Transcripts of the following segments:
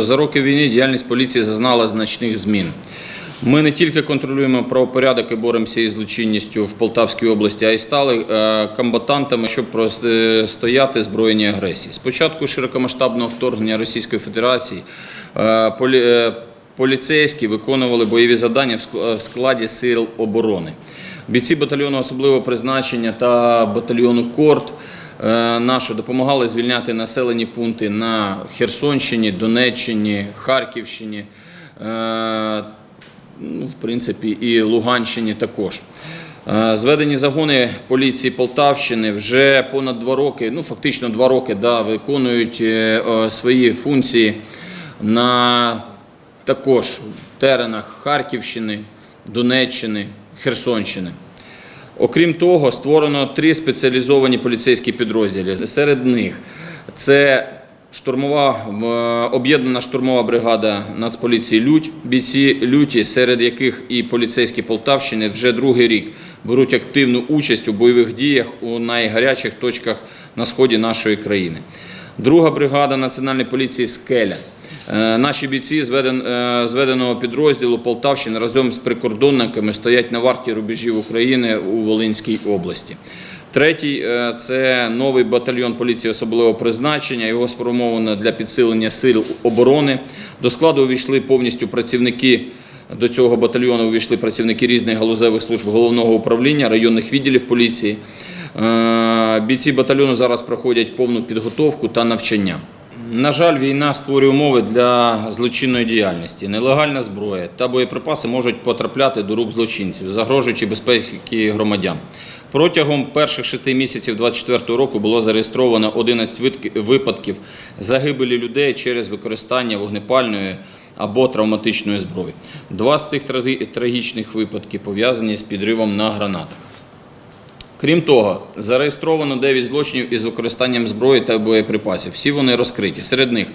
За роки війни діяльність поліції зазнала значних змін. Ми не тільки контролюємо правопорядок і боремося із злочинністю в Полтавській області, а й стали е, комбатантами, щоб протистояти збройній агресії. Спочатку широкомасштабного вторгнення Російської Федерації е, е, поліцейські виконували бойові завдання в складі сил оборони. Бійці батальйону особливого призначення та батальйону Корт е, наші допомагали звільняти населені пункти на Херсонщині, Донеччині, Харківщині, е, ну, в принципі, і Луганщині також. Е, Зведені загони поліції Полтавщини вже понад два роки, ну фактично два роки, да, виконують свої функції на також теренах Харківщини, Донеччини, Херсонщини. Окрім того, створено три спеціалізовані поліцейські підрозділи. Серед них це штурмова об'єднана штурмова бригада Нацполіції Лють, бійці люті, серед яких і поліцейські Полтавщини вже другий рік беруть активну участь у бойових діях у найгарячих точках на сході нашої країни. Друга бригада Національної поліції Скеля. Е, Наші бійці е, зведеного підрозділу Полтавщини разом з прикордонниками стоять на варті рубежів України у Волинській області. Третій е, це новий батальйон поліції особливого призначення. Його сформовано для підсилення сил оборони. До складу увійшли повністю працівники. До цього батальйону увійшли працівники різних галузевих служб головного управління, районних відділів поліції. Бійці батальйону зараз проходять повну підготовку та навчання. На жаль, війна створює умови для злочинної діяльності. Нелегальна зброя та боєприпаси можуть потрапляти до рук злочинців, загрожуючи безпеці громадян. Протягом перших шести місяців 2024 року було зареєстровано 11 витк- випадків загибелі людей через використання вогнепальної або травматичної зброї. Два з цих трагічних випадків пов'язані з підривом на гранатах. Крім того, зареєстровано 9 злочинів із використанням зброї та боєприпасів. Всі вони розкриті. Серед них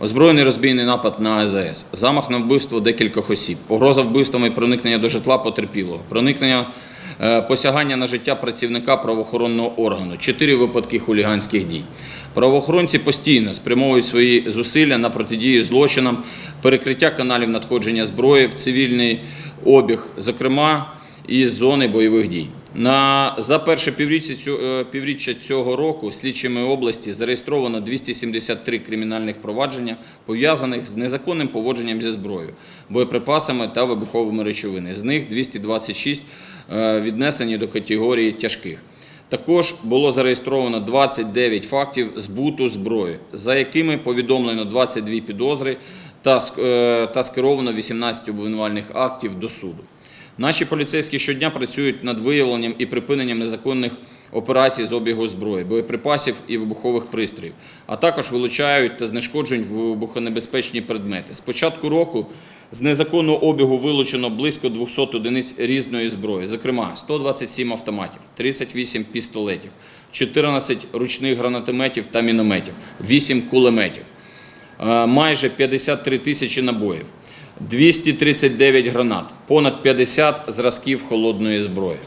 озброєний розбійний напад на АЗС, замах на вбивство декількох осіб, погроза вбивствами і проникнення до житла потерпілого, проникнення е, посягання на життя працівника правоохоронного органу, 4 випадки хуліганських дій. Правоохоронці постійно спрямовують свої зусилля на протидію злочинам, перекриття каналів надходження зброї в цивільний обіг, зокрема із зони бойових дій. На за перше півріччя цю- е, півріччя цього року слідчими області зареєстровано 273 кримінальних провадження, пов'язаних з незаконним поводженням зі зброєю, боєприпасами та вибуховими речовинами. З них 226 е, віднесені до категорії тяжких. Також було зареєстровано 29 фактів збуту зброї, за якими повідомлено 22 підозри е, та скеровано 18 обвинувальних актів до суду. Наші поліцейські щодня працюють над виявленням і припиненням незаконних операцій з обігу зброї, боєприпасів і вибухових пристроїв, а також вилучають та знешкоджують вибухонебезпечні предмети. З початку року з незаконного обігу вилучено близько 200 одиниць різної зброї, зокрема 127 автоматів, 38 пістолетів, 14 ручних гранатометів та мінометів, 8 кулеметів майже 53 тисячі набоїв, 239 гранат, понад 50 зразків холодної зброї.